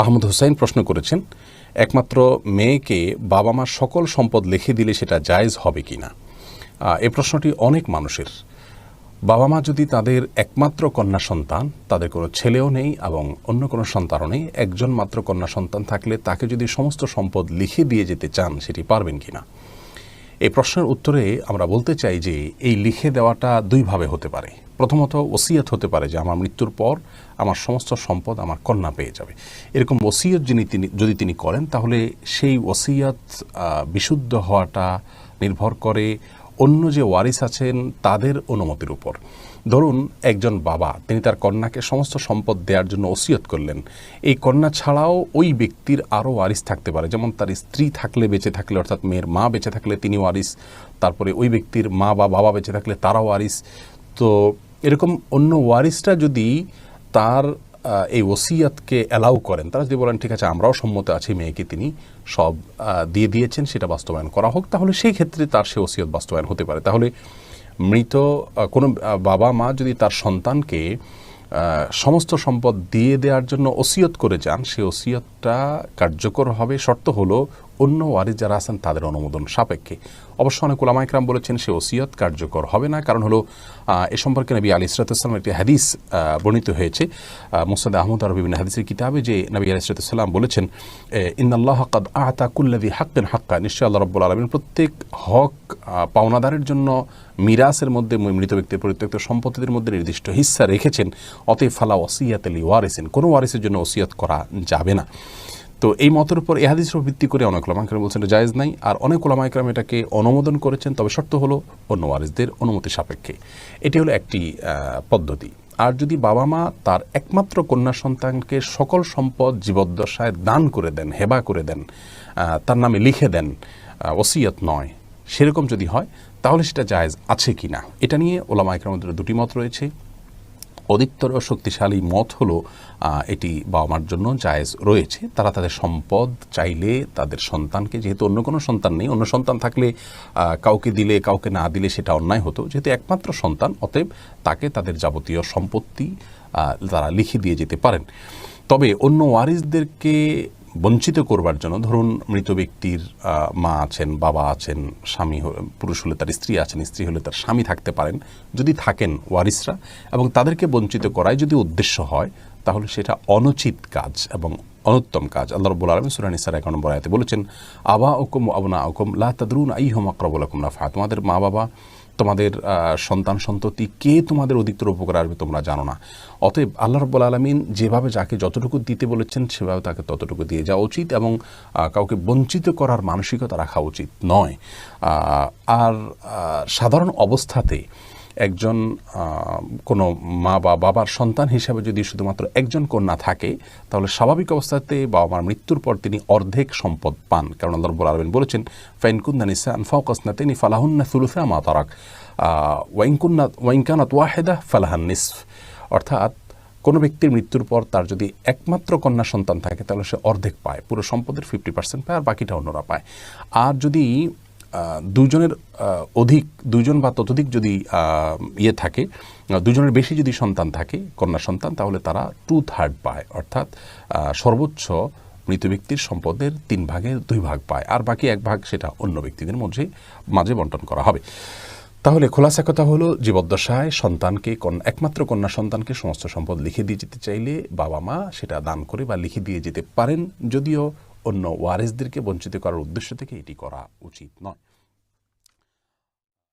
আহমদ হুসাইন প্রশ্ন করেছেন, একমাত্র মেয়েকে বাবা মা সকল সম্পদ লিখে দিলে সেটা জায়জ হবে কি না এ প্রশ্নটি অনেক মানুষের। বাবা মা যদি তাদের একমাত্র কন্যা সন্তান, তাদের কোনো ছেলেও নেই এবং অন্য কোনো সন্তানও নেই, একজন মাত্র কন্যা সন্তান থাকলে তাকে যদি সমস্ত সম্পদ লিখে দিয়ে যেতে চান, সেটি পারবেন কি না এই প্রশ্নের উত্তরে আমরা বলতে চাই যে এই লিখে দেওয়াটা দুইভাবে হতে পারে। প্রথমত ওসিয়ত হতে পারে যে আমার মৃত্যুর পর আমার সমস্ত সম্পদ আমার কন্যা পেয়ে যাবে। এরকম ওসিয়ত যিনি তিনি, যদি তিনি করেন, তাহলে সেই ওসিয়ত বিশুদ্ধ হওয়াটা নির্ভর করে অন্য যে ওয়ারিস আছেন, তাদের অনুমতির উপর। ধরুন, একজন বাবা, তিনি তার কন্যাকে সমস্ত সম্পদ দেওয়ার জন্য ওসিয়ত করলেন। এই কন্যা ছাড়াও ওই ব্যক্তির আরও ওয়ারিস থাকতে পারে। যেমন তার স্ত্রী থাকলে বেঁচে থাকলে, অর্থাৎ মেয়ের মা বেঁচে থাকলে তিনি ওয়ারিস, তারপরে ওই ব্যক্তির মা বা বাবা বেঁচে থাকলে তারাও ওয়ারিস। তো এরকম অন্য ওয়ারিসটা যদি তার এই ওসিয়াতকে অ্যালাউ করেন। তারা যদি বলেন, ঠিক আছে, আমরাও সম্মত আছি মেয়েকে তিনি সব দিয়ে দিয়েছেন, সেটা বাস্তবায়ন করা হোক, তাহলে সেই ক্ষেত্রে তার সে ওসিয়ত বাস্তবায়ন হতে পারে। তাহলে মৃত কোনো বাবা মা যদি তার সন্তানকে সমস্ত সম্পদ দিয়ে দেওয়ার জন্য ওসিয়ত করে যান, সে ওসিয়তটা কার্যকর হবে, শর্ত হলো অন্য ওয়ারিস যারা আছেন, তাদের অনুমোদন সাপেক্ষে। অবশ্য অনেক ওলামাইকরাম বলেছেন, সে ওসিয়ত কার্যকর হবে না। কারণ হলো এ সম্পর্কে নবী আলী ইসরাতাম একটি হাদিস বর্ণিত হয়েছে। মুসাদ আহমদ আর বিভিন্ন হাদিসের কিতাবে যে নবী আলী ইসরাতাম বলেছেন ইন্নআল্লাহ কাদ আহতা কুল্লাদি হাক্কেন হাক্কা। নিশ্চয় আল্লাহ রব্বুল আলমিন প্রত্যেক হক পাওনাদারের জন্য মিরাসের মধ্যে মৃত ব্যক্তির পরিত্যক্ত সম্পত্তিদের মধ্যে নির্দিষ্ট হিস্সা রেখেছেন। অতএব ফালা ওসিয়াত আলী ওয়ারিসেন। কোনো ওয়ারিসের জন্য ওসিয়াত করা যাবে না। তো এই মতের উপর এ হাদিসের ভিত্তি করে অনেক ওলামাইকরাম বলছেন জায়েজ নাই, আর অনেক ওলামাইকরাম এটাকে অনুমোদন করেছেন, তবে শর্ত হলো অন্য ওয়ারিসদের অনুমতি সাপেক্ষে। এটি হলো একটি পদ্ধতি। আর যদি বাবা মা তার একমাত্র কন্যা সন্তানকে সকল সম্পদ জীবদ্দশায় দান করে দেন, হেবা করে দেন তার নামে লিখে দেন ওসিয়ত নয়, সেরকম যদি হয়, তাহলে সেটা জায়েজ আছে কি না এটা নিয়ে ওলামা একরামদের দুটি মত রয়েছে। অধিকতর শক্তিশালী মত হলো এটি বাবা মার জন্য জায়েজ রয়েছে। তারা তাদের সম্পদ চাইলে তাদের সন্তানকে, যেহেতু অন্য কোনো সন্তান নেই, অন্য সন্তান থাকলে কাউকে দিলে, কাউকে না দিলে সেটা অন্যায় হতো। যেহেতু একমাত্র সন্তান, অতএব তাকে তাদের যাবতীয় সম্পত্তি তারা লিখে দিয়ে যেতে পারেন। তবে অন্য ওয়ারিসদেরকে বঞ্চিত করবার জন্য ধরুন মৃত ব্যক্তির মা আছেন, বাবা আছেন, স্বামী পুরুষ হলে তার স্ত্রী আছেন, স্ত্রী হলে তার স্বামী থাকতে পারেন, যদি থাকেন ওয়ারিসরা এবং তাদেরকে বঞ্চিত করাই যদি উদ্দেশ্য হয়, তাহলে সেটা অনুচিত কাজ এবং অনুত্তম কাজ। আল্লাহ রব্বুল আলম সুরানি সার এক নম্বর আয়তে বলেছেন আবা ওকুম আবনা ওকুম লা তাদরুন আই হোম আকরাবুল আকুম নাফা তোমাদের মা বাবা তোমাদের সন্তান সন্ততি কে তোমাদের অধিকতর উপকার আসবে তোমরা জানো না। অতএব আল্লাহ রব্বুল আলমিন যেভাবে যাকে যতটুকু দিতে বলেছেন, সেভাবে তাকে ততটুকু দিয়ে যাওয়া উচিত এবং কাউকে বঞ্চিত করার মানসিকতা রাখা উচিত নয়। আর সাধারণ অবস্থাতে একজন কোনো মা বা বাবার সন্তান হিসাবে যদি শুধুমাত্র একজন কন্যা থাকে, তাহলে স্বাভাবিক অবস্থাতে বাবা মার মৃত্যুর পর তিনি অর্ধেক সম্পদ পান। কারণ আল্লাহ রব্বুল আলমিন বলেছেন ফাইনকুন্না নিসা আনফাউকাসনা তিনি ফালাহুন্না সুলুফা মা তারাক। ওয়াইনকুন্না ওয়াইনকানাত ওয়াহেদা ফালাহান নিসফ। অর্থাৎ কোনো ব্যক্তির মৃত্যুর পর তার যদি একমাত্র কন্যা সন্তান থাকে, তাহলে সে অর্ধেক পায়। পুরো সম্পদের ফিফটি পার্সেন্ট পায় আর বাকিটা অন্যরা পায়। আর যদি দুজনের অধিক, দুজন বা ততোধিক যদি ইয়ে থাকে দুজনের বেশি যদি সন্তান থাকে, কন্যা সন্তান, তাহলে তারা টু থার্ড পায়। অর্থাৎ সর্বোচ্চ মৃত ব্যক্তির সম্পদের তিন ভাগের দুই ভাগ পায়, আর বাকি এক ভাগ সেটা অন্য ব্যক্তিদের মধ্যে, মাঝে বন্টন করা হবে। তাহলে খোলাসা কথা হলো, জীবদ্দশায় সন্তানকে একমাত্র কন্যা সন্তানকে সমস্ত সম্পদ লিখে দিয়ে যেতে চাইলে বাবা মা সেটা দান করে বা লিখে দিয়ে যেতে পারেন, যদিও অন্য ওয়ারেসদেরকে বঞ্চিত করার উদ্দেশ্য থেকে এটি করা উচিত নয়।